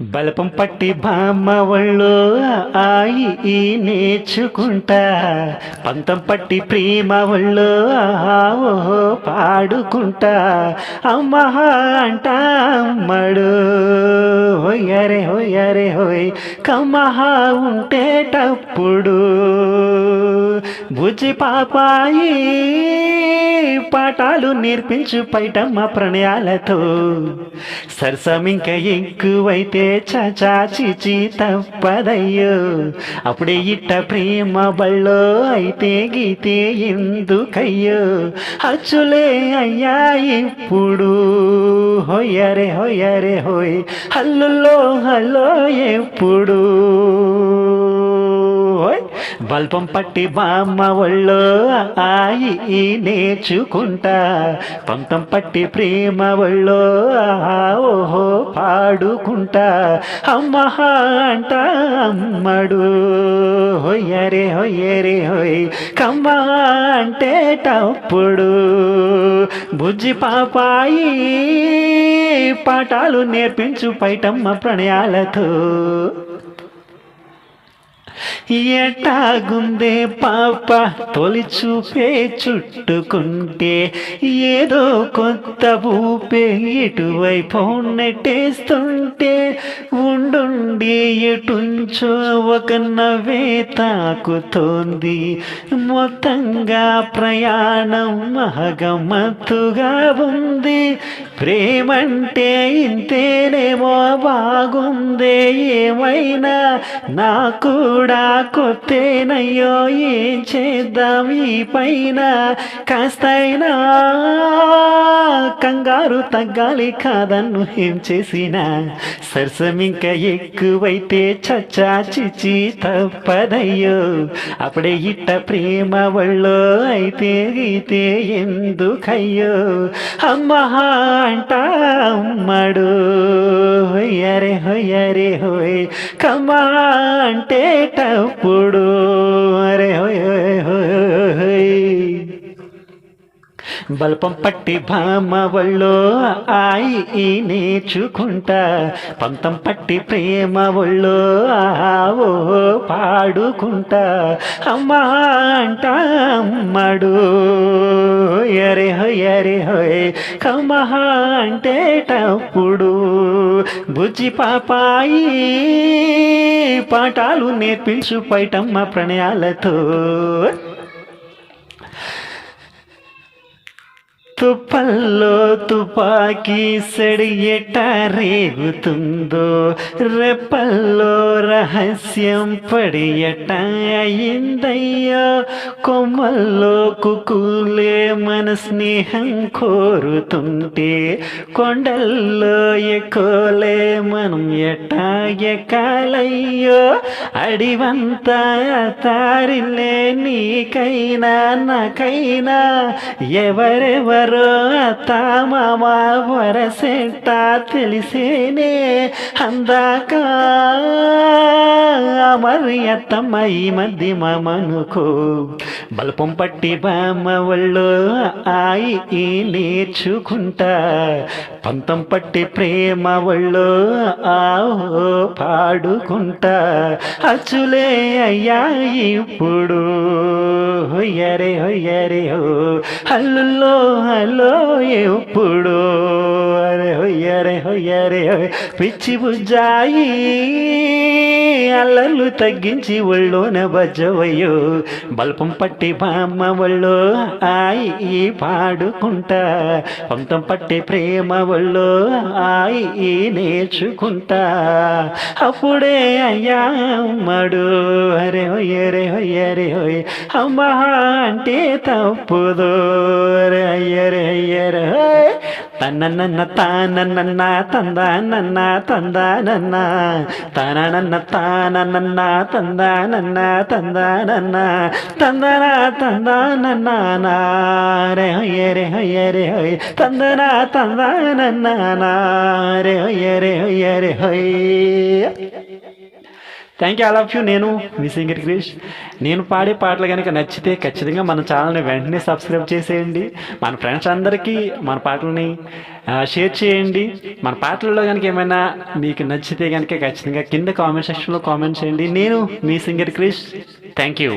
బలపం పట్టి బామ్మ వాళ్ళు ఆయి ఈ నేర్చుకుంటా. పంతం పట్టి ప్రేమ ఒళ్ళు ఆవో పాడుకుంటా. అమ్మ అంట అమ్మడు. హొయ్యరే హొయ్యరే హోయ్. కమ్మహ ఉంటేటప్పుడు బుజ్జి పాపాయి పాఠాలు నేర్పించు పైటమ్మ ప్రణయాలతో. సరసమింక ఎక్కువైతే చచా చిచి తప్పదయ్యో. అప్పుడే ఇట్ట ప్రేమ బళ్ళో అయితే గీతే ఎందుకయ్యో. అచ్చులే అయ్యా ఇప్పుడు హొయ్యరే హొయ్యరే హోయ్. హల్లుల్లో హల్లో ఎప్పుడు బల్పం పట్టి బామ్మ ఒళ్ళో ఆయి నేర్చుకుంటా. పంతం పట్టి ప్రేమ ఒళ్ళో ఓహో పాడుకుంటా. అమ్మ అంట అమ్మడు హొయ్యరే హొయ్యరే హొయ్. కమ్మ అంటేటప్పుడు బుజ్జి పాపాయి పాఠాలు నేర్పించు పైటమ్మ ప్రణయాలతో. ఎట్టాగుందే పాప తొలి చూపే చుట్టుకుంటే ఏదో కొత్త ఊపే ఎటువైపు ఉన్నట్టేస్తుంటే ఉండుండి ఎటుంచో ఒక నవ్వే తాకుతోంది మొత్తంగా ప్రయాణం మహగమత్తుగా ఉంది. ప్రేమంటే ఇంతేనేమో బాగుందే ఏమైనా? నా కూడా కొత్తేనయ్యో ఏం చేద్దాం ఈ పైన? కాస్తైనా కంగారు తగ్గాలి కాదన్ను ఏం చేసినా. సరసమింక ఎక్కువైతే చచ్చా చిచి తప్పదయ్యో. అప్పుడే ఇట్ట ప్రేమ ఒళ్ళో అయితే గీతే ఎందుకయ్యో? అమ్మహ అంట అమ్మడు. హొయ్యరే హొయ్యరే హోయ్. కమ్మా అంటేటప్పుడు అరే హోయ్ హోయ్ బల్పం పట్టి భామ ఒళ్ళో ఆయి ఈ నేర్చుకుంటా. పంతం పట్టి ప్రేమ ఒళ్ళో ఆవో పాడుకుంటా. అమ్మా అంట అమ్మడు ఎరే హొయ్యరే హోయ్. కమ్మహ అంటేటప్పుడు బుజ్జి పాపాయి పాఠాలు నేర్పించు పైటమ్మ ప్రణయాలతో. తుప్పల్లో తుపాకీ సెడి ఎట రేగుతుందో? రెప్పల్లో రహస్యం పడి ఎట అయిందయ్యో? కొమ్మల్లో కుకులే మన స్నేహం కోరుతుంటే కొండల్లో ఎక్కోలే మనం ఎట ఎక్కాలయ్యో? అడివంతా తారిలే నీకైనా నాకైనా ఎవరెవరు అత్తామామ వరసెట్ట తెలిసేనే అందాక. మరి అత్తమ్మ ఈ మధ్య మామనుకో బలపం పట్టి బామ్మ ఒళ్ళో ఆయి నేర్చుకుంటా. పంతం పట్టి ప్రేమ ఒళ్ళో ఆహో పాడుకుంటా. అచ్చులే అయ్యా ఇప్పుడు హొయ్యరే హొయ్యరే హో. హల్లుల్లో హలో ఎప్పుడు అరే హొయ్యరే హొయ్యరే పిచ్చి బుజ్జాయి అల్లర్లు తగ్గించి ఒళ్ళోన బజ్జవయ్యో బల్పం పట్టి బామ్మ ఒళ్ళో ఆయి ఈ పాడుకుంటా. పంతం పట్టి ప్రేమ ఒళ్ళో ఆయి ఈ నేర్చుకుంటా. అప్పుడే అయ్యా అమ్మడు అరే హొయ్యరే అరే హోయ్ అమ్మ అంటే తప్పుదో. అరే అయ్యరే అయ్యరే தன்னன்ன தானன்னா தந்தா நன்னா தந்தா நன்னா தனநன்ன தானன்னா தந்தா நன்னா தந்தா நன்னா தந்தனா தந்தா நன்னா நாரே ஹையரே ஹையரே ஹை தந்தனா தந்தா நன்னா நாரே ஹையரே ஹையரே high. Thank you all of you నేను మీ సింగర్ క్రిష్ నేను పాడే పాటలు కనుక నచ్చితే ఖచ్చితంగా మన ఛానల్ని వెంటనే సబ్స్క్రైబ్ చేసేయండి. మన ఫ్రెండ్స్ అందరికీ మన పాటలని షేర్ చేయండి. మన పాటలలో కనుక ఏమైనా మీకు నచ్చితే కనుక ఖచ్చితంగా కింద కామెంట్ సెక్షన్లో కామెంట్ చేయండి. నేను మీ సింగర్ క్రిష్ థ్యాంక్ యూ